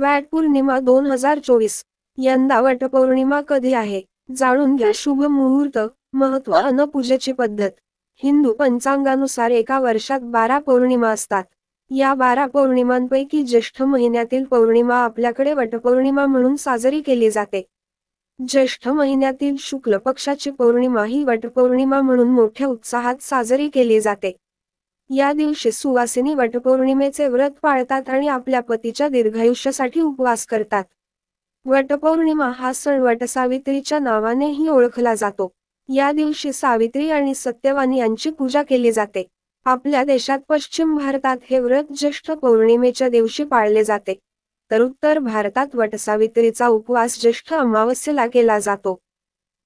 Watt पौर्णिमा दोन हजार चोवीस. यंदा वटपौर्णिमा कधी आहे? जाणून घ्या शुभ मुहूर्त महत्त्व अन पूजेची पद्धत. हिंदू पंचांगानुसार एका वर्षात बारा पौर्णिमा असतात. या बारा पौर्णिमांपैकी ज्येष्ठ महिन्यातील पौर्णिमा आपल्याकडे वटपौर्णिमा म्हणून साजरी केली जाते. ज्येष्ठ महिन्यातील शुक्ल पक्षाची पौर्णिमा ही वटपौर्णिमा म्हणून मोठ्या उत्साहात साजरी केली जाते. या दिवशी सुवासिनी वटपौर्णिमेचे व्रत पाळतात आणि आपल्या पतीच्या दीर्घायुष्यासाठी उपवास करतात. वटपौर्णिमा हा सण वटसावित्रीच्या नावानेही ओळखला जातो. या दिवशी सावित्री आणि सत्यवान यांची पूजा केली जाते. आपल्या देशात पश्चिम भारतात हे व्रत ज्येष्ठ पौर्णिमेच्या दिवशी पाळले जाते. तर उत्तर भारतात वटसावित्रीचा उपवास ज्येष्ठ अमावस्येला केला जातो.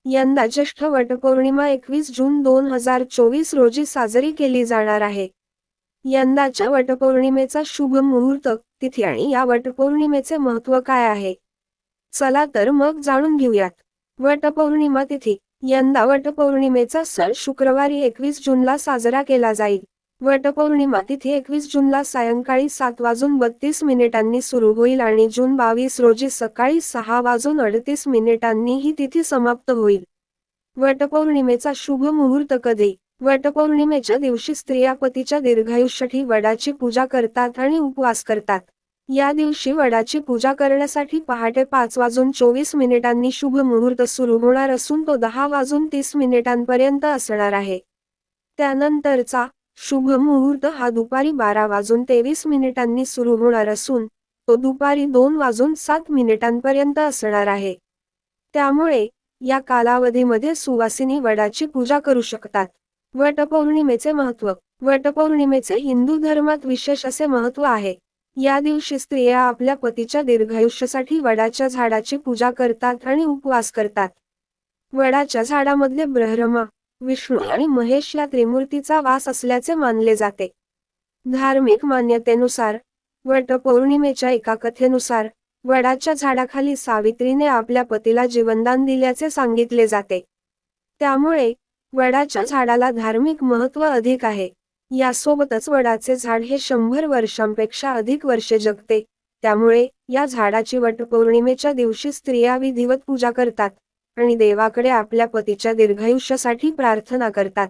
यंदा ज्येष्ठ वटपौर्णिमा एकवीस जून दोन हजार चोवीस रोजी साजरी केली जाणार आहे. यंदाच्या वटपौर्णिमेचा शुभ मुहूर्त तिथी आणि या वटपौर्णिमेचे महत्त्व काय आहे? चला तर मग जाणून घेऊयात. वटपौर्णिमा तिथी यंदा वटपौर्णिमेचा सण शुक्रवारी एकवीस जूनला साजरा केला जाईल. वटपौर्णिमा तिथी एकवीस जूनला सायंकाळी सात वाजून बत्तीस मिनिटांनी सुरू होईल आणि जून बावीस रोजी सकाळी सहा वाजून अडतीस मिनिटांनी ही तिथी समाप्त होईल. वटपौर्णिमेचा शुभ मुहूर्त कधी? वटपौर्णिमेच्या दिवशी स्त्रिया पतीच्या दीर्घायुष्यासाठी वडाची पूजा करतात आणि उपवास करतात. या दिवशी वडाची पूजा करण्यासाठी पहाटे पाच वाजून चोवीस मिनिटांनी शुभ मुहूर्त सुरू होणार असून तो दहा वाजून तीस मिनिटांपर्यंत असणार आहे. त्यानंतरचा शुभ मुहूर्त हा दुपारी बारा वाजून तेवीस मिनिटांनी सुरू होणार असून तो दुपारी दोन वाजून सात मिनिटांपर्यंत असणार आहे. त्यामुळे या कालावधीमध्ये सुवासिनी वडाची पूजा करू शकतात. वटपौर्णिमेचे महत्त्व वटपौर्णिमेचे हिंदू धर्मात विशेष असे महत्त्व आहे. या दिवशी स्त्रिया आपल्या पतीच्या दीर्घायुष्यासाठी वडाच्या झाडाची पूजा करतात आणि उपवास करतात. वडाच्या झाडामधले ब्रह्मा विष्णू आणि महेश या त्रिमूर्तीचा वास असल्याचे मानले जाते. धार्मिक मान्यतेनुसार वटपौर्णिमेच्या एका कथेनुसार वडाच्या झाडाखाली सावित्रीने आपल्या पतीला जीवनदान दिल्याचे सांगितले जाते. त्यामुळे वडाच्या झाडाला धार्मिक महत्त्व अधिक आहे. यासोबतच वडाचे झाड हे शंभर वर्षांपेक्षा अधिक वर्षे जगते. त्यामुळे या झाडाची वटपौर्णिमेच्या दिवशी स्त्रिया विधिवत पूजा करतात. आणि देवाकडे आपल्या पतीच्या दीर्घायुष्यासाठी प्रार्थना करतात.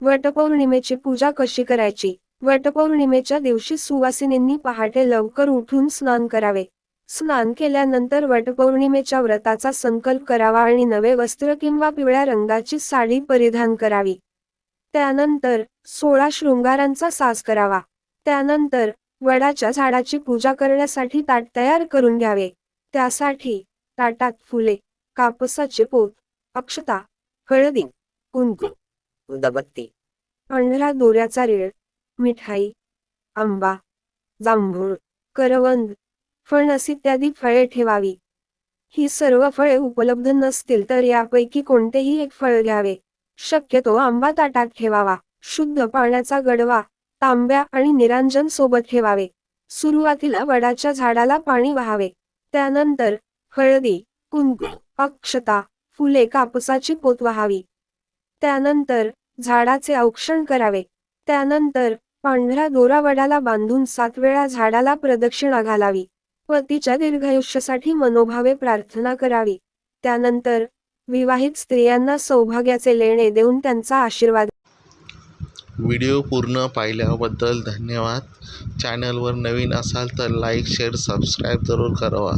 वटपौर्णिमेची पूजा कशी करायची? वटपौर्णिमेच्या दिवशी सुवासिनींनी पहाटे लवकर उठून स्नान करावे. स्नान केल्यानंतर वटपौर्णिमेच्या व्रताचा संकल्प करावा आणि नवे वस्त्र किंवा पिवळ्या रंगाची साडी परिधान करावी. त्यानंतर सोळा शृंगारांचा सास करावा. त्यानंतर वडाच्या झाडाची पूजा करण्यासाठी ताट तयार करून घ्यावे. त्यासाठी ताटात फुले कापसाचे पोत अक्षता हळदी कुंकू दबत्ती पांढरा दोऱ्याचा रेळ मिठाई आंबा जांभूळ करवंद फणस इत्यादी फळे ठेवावी. ही सर्व फळे उपलब्ध नसतील तर यापैकी कोणतेही एक फळ घ्यावे. शक्यतो आंबा ताटात ठेवावा शुद्ध पाण्याचा गडवा तांब्या आणि निरांजन सोबत ठेवावे. सुरुवातीला वडाच्या झाडाला पाणी वाहावे. त्यानंतर हळदी कुंकू अक्षता फुले कापसाची पोत व्हावी. त्यानंतर झाडाचे औक्षण करावे. त्यानंतर पांढऱ्या दोरावडाला बांधून सात वेळा झाडाला प्रदक्षिणा घालावी पतीच्या दीर्घायुष्यासाठी मनोभावे प्रार्थना करावी. त्यानंतर विवाहित स्त्रियांना सौभाग्याचे लेणे देऊन त्यांचा आशीर्वाद व्हिडिओ पूर्ण पाहिल्याबद्दल धन्यवाद. चॅनलवर नवीन असाल तर लाईक शेअर सबस्क्राईब जरूर करावा.